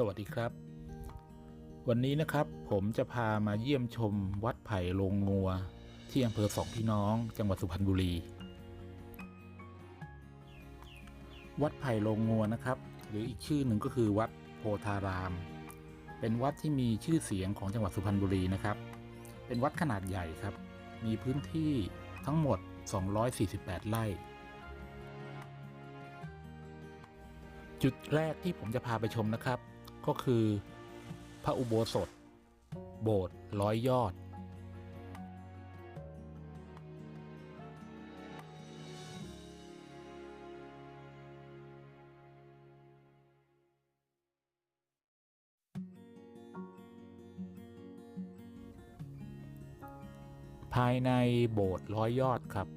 สวัสดีครับ วันนี้นะครับผมจะพามาเยี่ยมชมวัดไผ่ลงงัว ที่อำเภอสองพี่น้อง จังหวัดสุพรรณบุรี วัดไผ่ลงงัวนะครับ หรืออีกชื่อหนึ่งก็คือวัดโพธาราม เป็นวัดที่มีชื่อเสียงของจังหวัดสุพรรณบุรีนะครับ เป็นวัดขนาดใหญ่ครับ มีพื้นที่ทั้งหมด 248 ไร่จุดแรกที่ผมจะพาไปชมนะครับ ก็คือ พระอุโบสถ โบสถ์ร้อยยอด ภายในโบสถ์ร้อยยอดครับ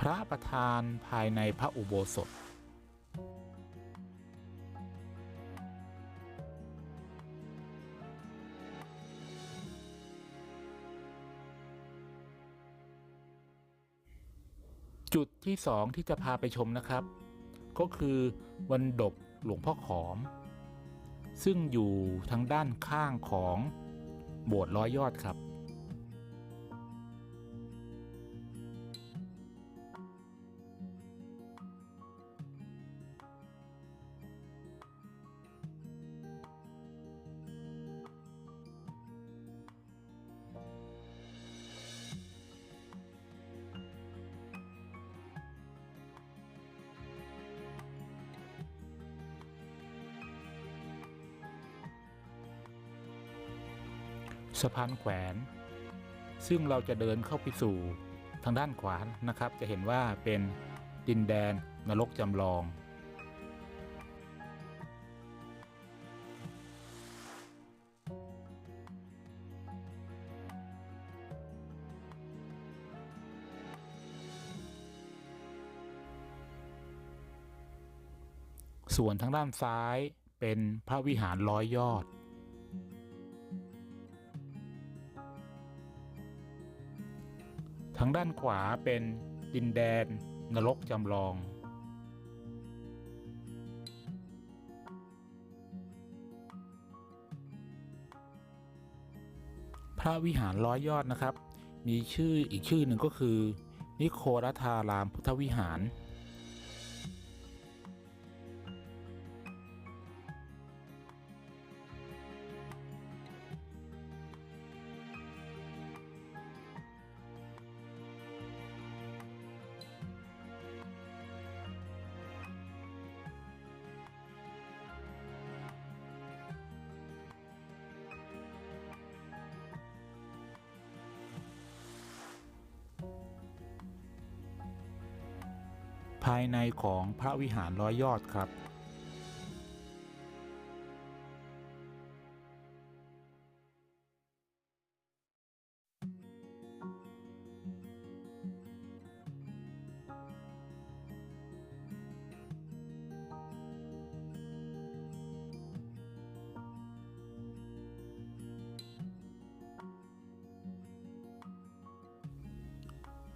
พระประธานภายในพระอุโบสถ จุดที่สองที่จะพาไปชมนะครับ ก็คือวันดบหลวงพ่อขอม ซึ่งอยู่ทางด้านข้างของโบสถ์ร้อยยอดครับ สะพานแขวน ซึ่งเราจะเดินเข้าไปสู่ทางด้านขวานะครับ จะเห็นว่าเป็นดินแดนนรกจำลอง ส่วนทางด้านซ้ายเป็นพระวิหารร้อยยอด ทางด้านขวาเป็นดินแดนนรกจำลอง พระวิหารร้อยยอดนะครับ มีชื่ออีกชื่อหนึ่งก็คือ นิโครัทารามพุทธวิหาร ภายในของพระวิหารร้อยยอดครับ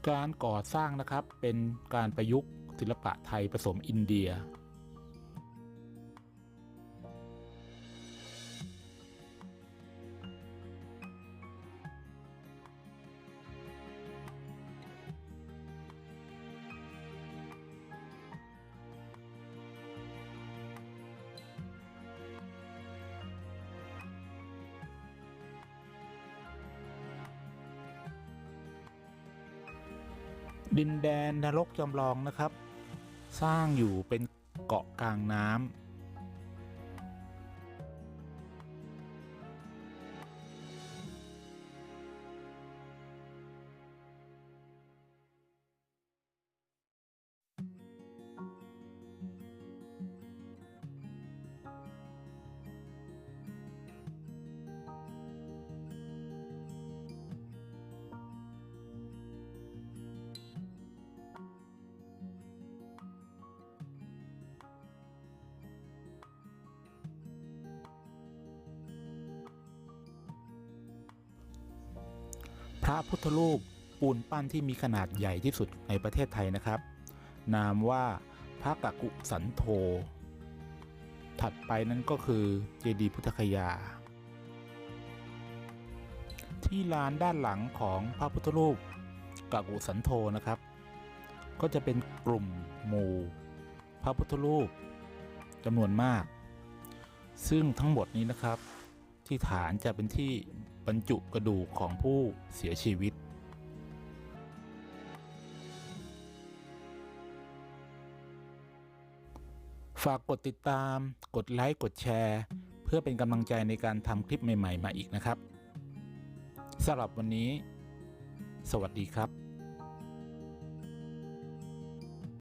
การก่อสร้างนะครับเป็นการประยุกต์ ศิลปะไทยผสมอินเดีย ดินแดนนรกจำลองนะครับ สร้างอยู่เป็นเกาะกลางน้ำ ระพุทธรูปปูนปั้นที่มีขนาดใหญ่ที่สุดในประเทศไทยนะครับ นามว่าพระกะกุสันโธ ถัดไปนั่นก็คือเจดีย์พุทธคยา ที่ลานด้านหลังของพระพุทธรูปกะกุสันโธนะครับ ก็จะเป็นกลุ่มหมู่ พระพุทธรูปจำนวนมาก ซึ่งทั้งหมดนี้นะครับ ที่ฐานจะเป็นที่ บรรจุกระดูกของผู้เสียชีวิต ฝากกดติดตาม กดไลค์ กดแชร์ เพื่อเป็นกำลังใจในการทำคลิปใหม่ ๆ มาอีกนะครับสำหรับวันนี้ สวัสดีครับ